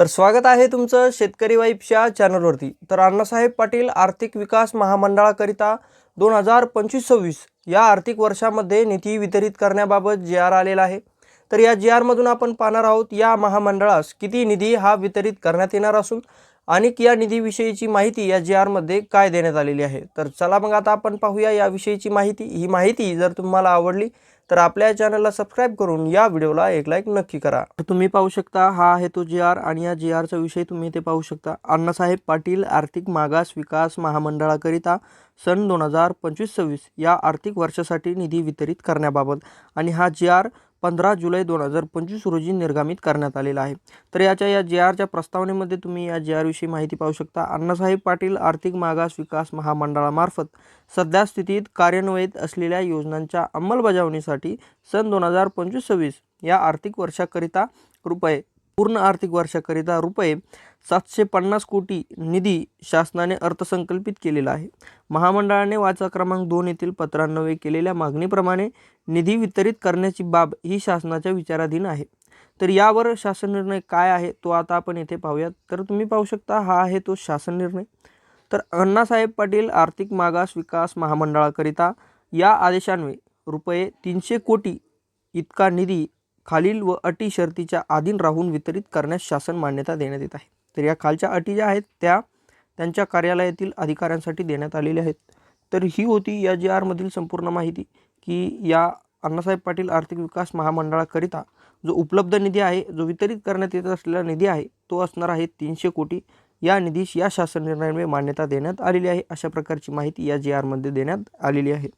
तर स्वागत आहे तुमचं शेतकरी वाईफच्या चॅनलवरती. तर अण्णासाहेब पाटील आर्थिक विकास महामंडळाकरिता दोन हजार पंचवीस सव्वीस या आर्थिक वर्षामध्ये निधी वितरित करण्याबाबत जी आर आलेला आहे. तर या जी आरमधून आपण पाहणार आहोत या महामंडळास किती निधी हा वितरित करण्यात येणार असून अनेक या निधीविषयीची माहिती या जी आरमध्ये काय देण्यात आलेली आहे? तर चला मग आता आपण पाहूया याविषयीची माहिती. ही माहिती जर तुम्हाला आवडली तर आपल्या चॅनलला सबस्क्राईब करून या व्हिडिओला एक लाईक नक्की करा. तर तुम्ही पाहू शकता हा आहे तो जी आर आणि या जी आरचा विषय तुम्ही इथे पाहू शकता. अण्णासाहेब पाटील आर्थिक मागास विकास महामंडळाकरिता सन दोन हजार पंचवीस सव्वीस या आर्थिक वर्षासाठी निधी वितरित करण्याबाबत. आणि हा जी आर पंधरा जुलै दोन हजार पंचवीस रोजी निर्गमित करण्यात आलेला आहे. तर याच्या या जे आरच्या प्रस्तावनेमध्ये तुम्ही या जे आरविषयी माहिती पाहू शकता. अण्णासाहेब पाटील आर्थिक मागास विकास महामंडळामार्फत सध्या स्थितीत कार्यान्वयित असलेल्या योजनांच्या अंमलबजावणीसाठी सन दोन हजार पंचवीस सव्वीस या आर्थिक वर्षाकरिता रुपये पूर्ण आर्थिक वर्षाकरिता रुपये सातशे पन्नास कोटी निधी शासनाने अर्थसंकल्पित केलेला आहे. महामंडळाने वाचा क्रमांक दोन येथील पत्रान्वये केलेल्या मागणीप्रमाणे निधी वितरित करण्याची बाब ही शासनाच्या विचाराधीन आहे. तर यावर शासन निर्णय काय आहे तो आता आपण येथे पाहूयात. तर तुम्ही पाहू शकता हा आहे तो शासन निर्णय. तर अण्णासाहेब पाटील आर्थिक मागास विकास महामंडळाकरिता या आदेशान्वये रुपये तीनशे कोटी इतका निधी खालील व अटी शर्तीच्या अधीन राहून वितरित करण्यास शासन मान्यता देण्यात येत आहे. तर या खालच्या अटी ज्या आहेत त्या त्यांच्या कार्यालयातील अधिकाऱ्यांसाठी देण्यात आलेल्या आहेत. तर ही होती या जी आरमधील संपूर्ण माहिती की या अण्णासाहेब पाटील आर्थिक विकास महामंडळाकरिता जो उपलब्ध निधी आहे जो वितरित करण्यात येत असलेला निधी आहे तो असणार आहे तीनशे कोटी. या निधीस या शासन निर्णयामुळे मान्यता देण्यात आलेली आहे. अशा प्रकारची माहिती या जी आरमध्ये देण्यात आलेली आहे.